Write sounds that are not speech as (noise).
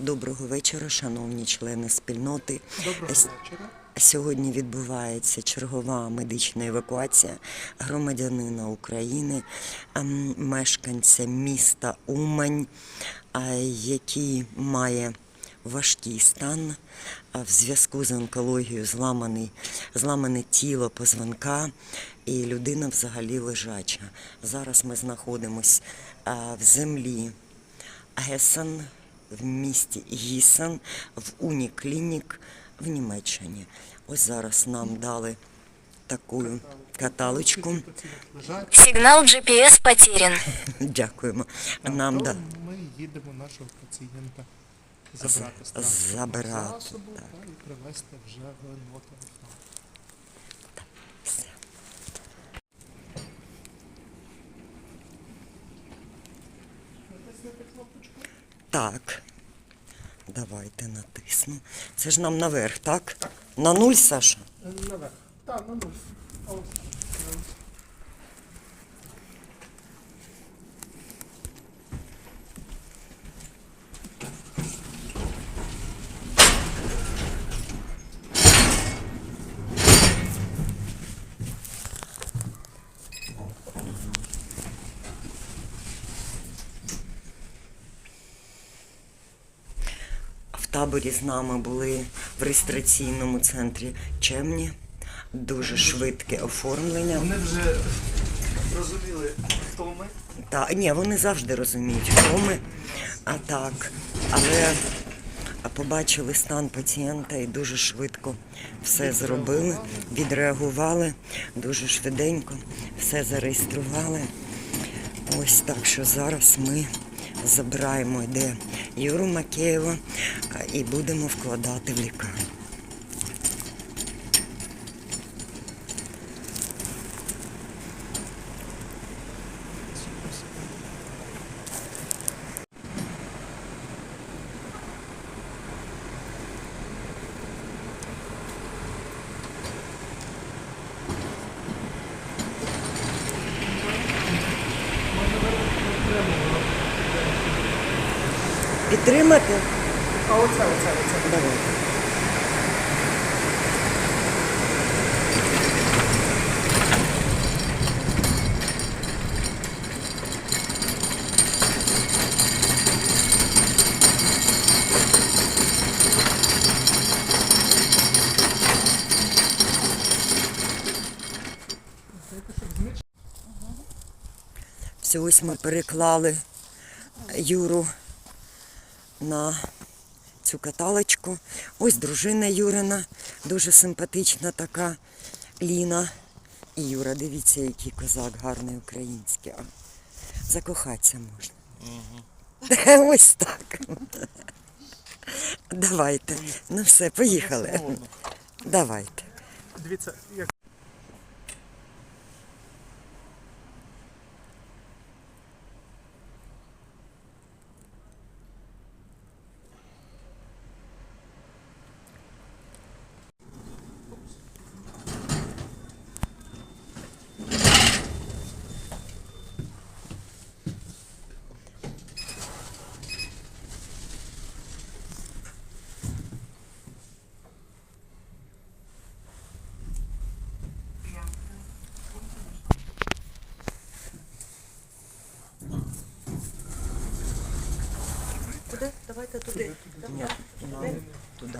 Доброго вечора, шановні члени спільноти. Доброго вечора. Сьогодні відбувається чергова медична евакуація громадянина України, ем, мешканця міста Умань, який має важкий стан в зв'язку з онкологією, зламаний, зламане тіло позвонка, і людина взагалі лежача. Зараз ми знаходимося в землі Гесен в місті Гісен в Уніклінік в Німеччині. Ось зараз нам дали таку каталочку. Сигнал GPS потерян. (laughs) Дякуємо. Нам да. ми їдемо нашого пацієнта забрати засобу та і привезти вже в Нотенхам. Все. Натиснете кнопочку. Так. Давайте натисну. Це ж нам наверх, так? На нуль, Саша? Наверх. Так, на нуль. В таборі з нами були в реєстраційному центрі Чемні. Дуже швидке оформлення. Вони вже розуміли, хто ми. Та ні, вони завжди розуміють, хто ми. А так, але побачили стан пацієнта і дуже швидко все зробили, відреагували дуже швиденько, все зареєстрували. Ось так що зараз ми забираємо де Юру Макеєва і будемо вкладати в лікарню. Підтримати? А оце, оце, оце. Давай. Все, ось ми переклали Юру на цю каталочку. Ось дружина Юрина, дуже симпатична така Ліна. І Юра, дивіться, який козак гарний український. А, Закохатися можна. (laughs) Ось так. Давайте. Ну все, поїхали. Давайте. Дивіться, як Куди? Давайте туди. Туди. Туди.